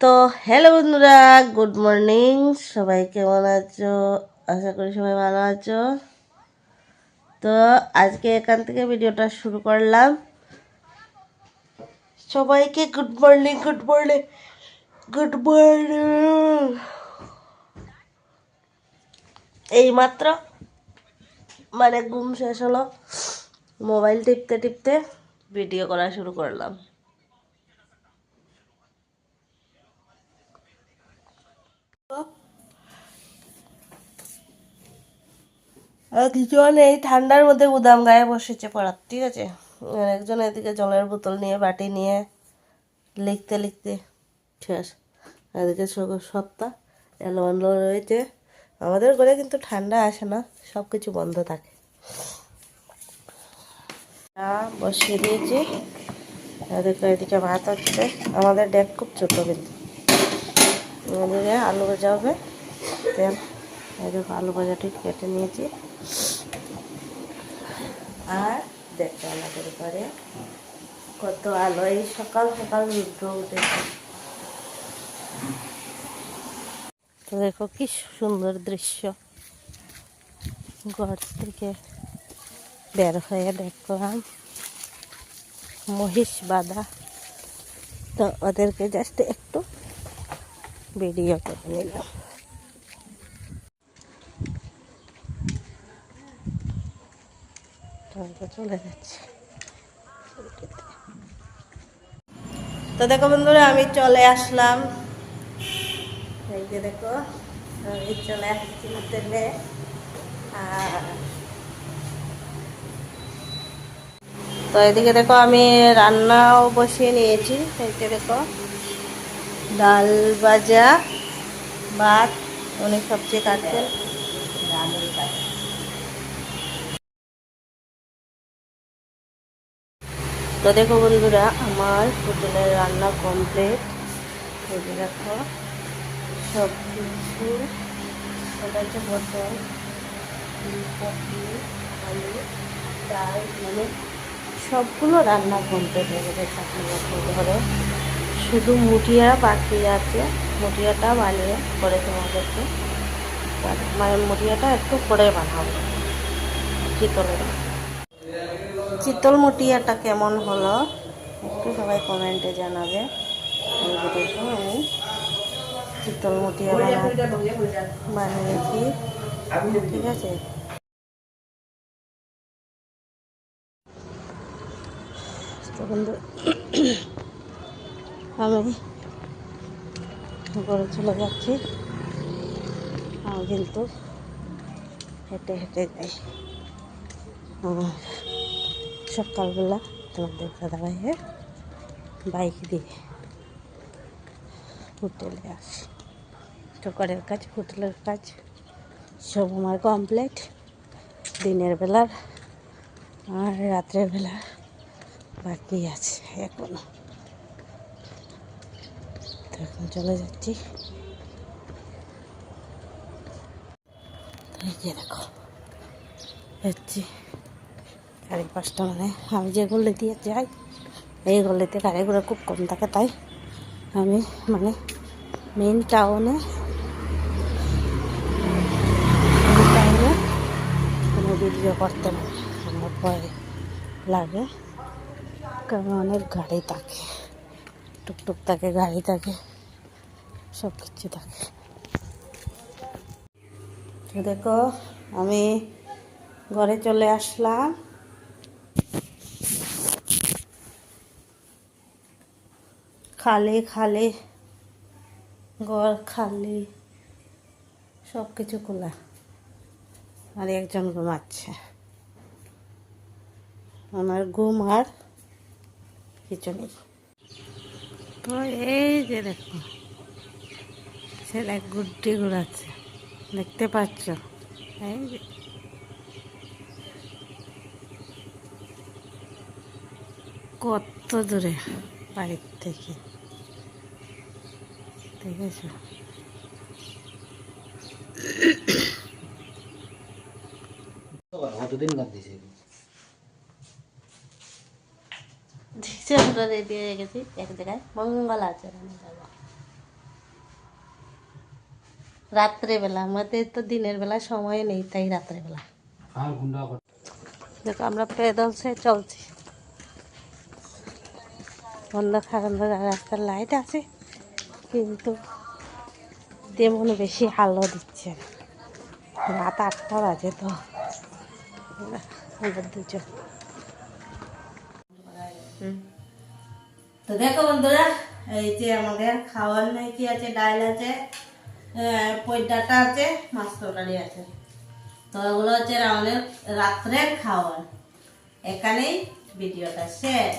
তো হ্যালো বন্ধুরা good morning সবাই কেমন আছো? আশা করি সবাই ভালো আছো। তো আজকে এখান থেকে ভিডিওটা শুরু করলাম। সবাইকে good morning good morning good morning এইমাত্র মানে ঘুম শেষ হলো। মোবাইল টিপতে টিপতে ভিডিও করা শুরু করলাম। একজন এই ঠান্ডার মধ্যে উদাম গায়ে বসেছে পড়ার, ঠিক আছে? একজন এদিকে জলের বোতল নিয়ে, বাটি নিয়ে, লিখতে লিখতে শেষ এদিকে সপ্তাহ এলোমেলো রয়েছে। আমাদের ঘরে কিন্তু ঠান্ডা আসে না সব কিছু বন্ধ থাকে। বসিয়ে দিয়েছি। এদিকে এদিকে ভাত হচ্ছে। আমাদের ডেক খুব ছোটো কিন্তু। এদিকে আলু ভাজা হবে। তেল এদিকে আলু ভাজাটি কেটে নিয়েছি। আর দেখতে আমাদের ঘরে কত আলো, এই সকাল সকাল রুদ্র উঠেছে। তো দেখো কি সুন্দর দৃশ্য। ঘর থেকে বের হয়ে দেখলাম মহিষ বাঁধা। তো ওদেরকে জাস্ট একটু ভিডিও করে নিলাম চলে যাচ্ছে। তো দেখো বন্ধুরা, আমি চলে আসলাম। এই যে দেখো, আমি চলে আসছি আর তো এদিকে দেখো, আমি রান্নাও বসিয়ে নিয়েছি। এই যে দেখো ডাল ভাজা, ভাত অনেক রান্নার কাজ তো দেখো বন্ধুরা, আমার হোটেলের রান্না কমপ্লিট যে দেখো সব কিছু এটা হচ্ছে আলু, ডাল মানে সবগুলো রান্না কমপ্লিট হয়ে গেছে। চাকরি ধরো শুধু মুটিয়া বাকি আছে। মুটিয়াটা বানিয়ে পরে তোমাদেরকে মানে মুটিয়াটা একটু পরে বানাবো। চিতলের। চিতল মুটিয়াটা কেমন হলো? একটু সবাই কমেন্টে জানাবে। আমি চিতল মুটিয়া বানিয়েছি। ঠিক আছে? বন্ধু আমি ঘরে চলে যাচ্ছি। আমি কিন্তু হেঁটে হেঁটে যাই। আর সকালবেলা তোমাদের দাদা ভাইয়ে বাইক দিয়ে হোটেলে আসি। টোকারের কাজ, হোটেলের কাজ সব আমার কমপ্লিট। দিনের বেলার আর রাত্রের বেলা বাকি আছে এখনও। তো এখন চলে যাচ্ছি। দেখো, যাচ্ছি। সাড়ে পাঁচটা মানে আমি যে দিয়ে যাই, এই গল্লিতে গাড়িগুলো খুব কম থাকে, তাই আমি মানে মেন টাউনে কোনো ভিডিও করতে না, আমার ভয় লাগে। কারণ অনেক গাড়ি থাকে। টুকটুক থাকে, গাড়ি থাকে, সব কিছু থাকে। দেখো, আমি ঘরে চলে আসলাম। খালি খালি, ঘর খালি, সব কিছু খোলা। আর একজন ঘুমাচ্ছে। আমার ঘুম আর কিছু নেই। তো এই যে দেখো। ছেলে গুড্ডি ঘুরাচ্ছে। দেখতে পাচ্ছ? এই যে। কত দূরে বাড়ির থেকে। দেখেছ? কতদিন গান দিছে? রেডি হয়ে গেছি এক জায়গায় মঙ্গল আচরণে রাত্রেবেলা আমাদের তো দিনের বেলা সময় নেই তাই রাত্রেবেলা দেখো আমরা পেদল সে চলছি অন্ধকার অন্ধকার রাস্তার লাইট আছে কিন্তু তেমন বেশি আলো দিচ্ছে না। রাত আটটা বাজে তো আমরা দুজন তো দেখো বন্ধুরা, এই যে আমাদের খাওয়ার নাই কি আছে? ডাল আছে পৈডাটা ডাটা আছে, মাছ তরকারি আছে। তো ওগুলো হচ্ছে আমাদের রাত্রের খাওয়ার। এখানেই ভিডিওটা শেষ।